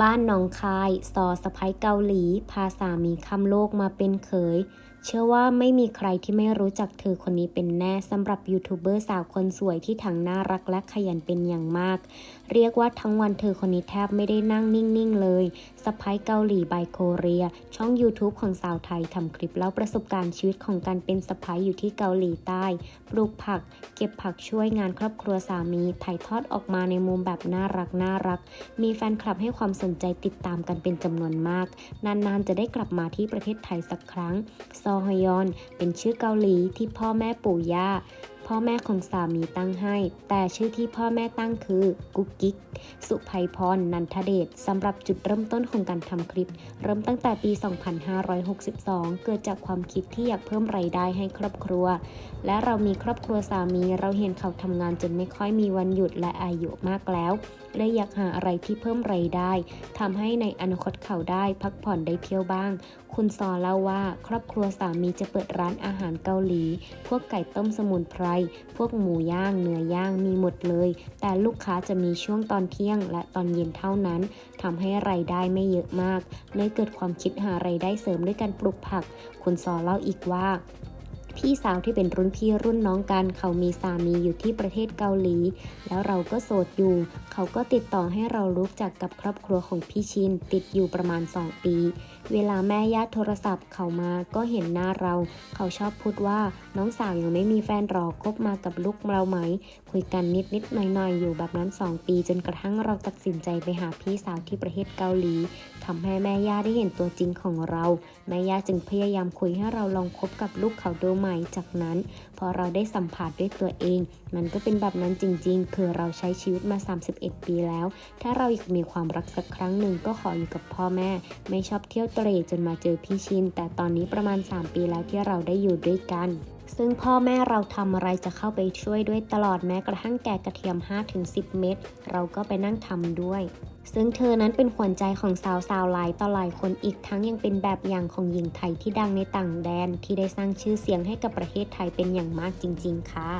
บ้านหนองคาย สอสะพ้ยเกาหลี พาสามีคำโลกมาเป็นเขย เชื่อว่าไม่มีใครที่ไม่รู้จักเธอคนนี้เป็นแน่สำหรับยูทูบเบอร์สาวคนสวยที่ทั้งน่ารักและขยันเป็นอย่างมาก เรียกว่าทั้งวันเธอคนนี้แทบไม่ได้นั่งนิ่ง ๆ เลยสะพ้ยเกาหลีบายโคเรีย ช่อง YouTube ของสาวไทยทำคลิปเล่าประสบการณ์ชีวิตของการเป็นสะพ้ยอยู่ที่เกาหลีใต้ ปลูกผัก เก็บผักช่วยงานครอบครัวสามี ถ่ายทอดออกมาในมุมแบบน่ารักน่ารัก มีแฟนคลับให้ความสนใจติดตามกันเป็นจำนวนมาก นานๆจะได้กลับมาที่ประเทศไทยสักครั้งซอฮยอน เป็นชื่อเกาหลีที่พ่อแม่ปู่ย่าพ่อแม่ของสามีตั้งให้ แต่ชื่อที่พ่อแม่ตั้งคือ กุ๊กกิ๊ก สุภัยพร นันทเดชสำหรับจุดเริ่มต้นของการทำคลิป เริ่มตั้งแต่ปี 2562 เกิดจากความคิดที่อยากเพิ่มไรายได้ให้ครอบครัว และเรามีครอบครัวสามี เราเห็นเขาทำงานจนไม่ค่อยมีวันหยุดและอายุมากแล้ว เลยอยากหาอะไรที่เพิ่มไรายได้ทำให้ในอนาคตเขาได้พักผ่อนได้เที่ยวบ้าง คุณซอเล่าว่า ครอบครัวสามีจะเปิดร้านอาหารเกาหลี พวกไก่ต้มสมุนไพร พวกหมูย่าง เนื้อย่างมีหมดเลย แต่ลูกค้าจะมีช่วงตอนเที่ยง และตอนเย็นเท่านั้นทำให้ไรายได้ไม่เยอะมาก เลยเกิดความคิดหาไรายได้เสริมด้วยการปลูกผัก คุณซอเล่าอีกว่า พี่สาวที่เป็นรุ่นพี่รุ่นน้องกันเขามีสามีอยู่ที่ประเทศเกาหลี แล้วเราก็โสดอยู่ เขาก็ติดต่อให้เรารู้จักกับครอบครัวของพี่ชินติดอยู่ประมาณ 2 ปี เวลาแม่ญาติโทรศัพท์เขามาก็เห็นหน้าเรา เขาชอบพูดว่าน้องสาวยังไม่มีแฟนหรอกคบมากับลูกเราไหม คุยกันนิดนิดหน่อยหน่อยอยู่แบบนั้น 2 ปีจนกระทั่งเราตัดสินใจไปหาพี่สาวที่ประเทศเกาหลีทำให้แม่ย่าได้เห็นตัวจริงของเรา แม่ย่าจึงพยายามคุยให้เราลองคบกับลูกเขาดูหม่จากนั้น พอเราได้สัมผัสด้วยตัวเอง มันก็เป็นแบบนั้นจริง ๆ คือเราใช้ชีวิตมา 31 ปีแล้ว ถ้าเราอยากมีความรักสักครั้งหนึ่งก็ขออยู่กับพ่อแม่ ไม่ชอบเที่ยวเตร่จนมาเจอพี่ชิน แต่ตอนนี้ประมาณ 3 ปีแล้วที่เราได้อยู่ด้วยกัน ซึ่งพ่อแม่เราทำอะไรจะเข้าไปช่วยด้วยตลอดแม้กระทั่งแกะกระเทียม 5-10 เม็ดเราก็ไปนั่งทำด้วย ซึ่งเธอนั้นเป็นขวัญใจของสาวสาวหลายต่อหลายคนอีกทั้งยังเป็นแบบอย่างของหญิงไทยที่ดังในต่างแดน ที่ได้สร้างชื่อเสียงให้กับประเทศไทยเป็นอย่างมากจริง ๆ ค่ะ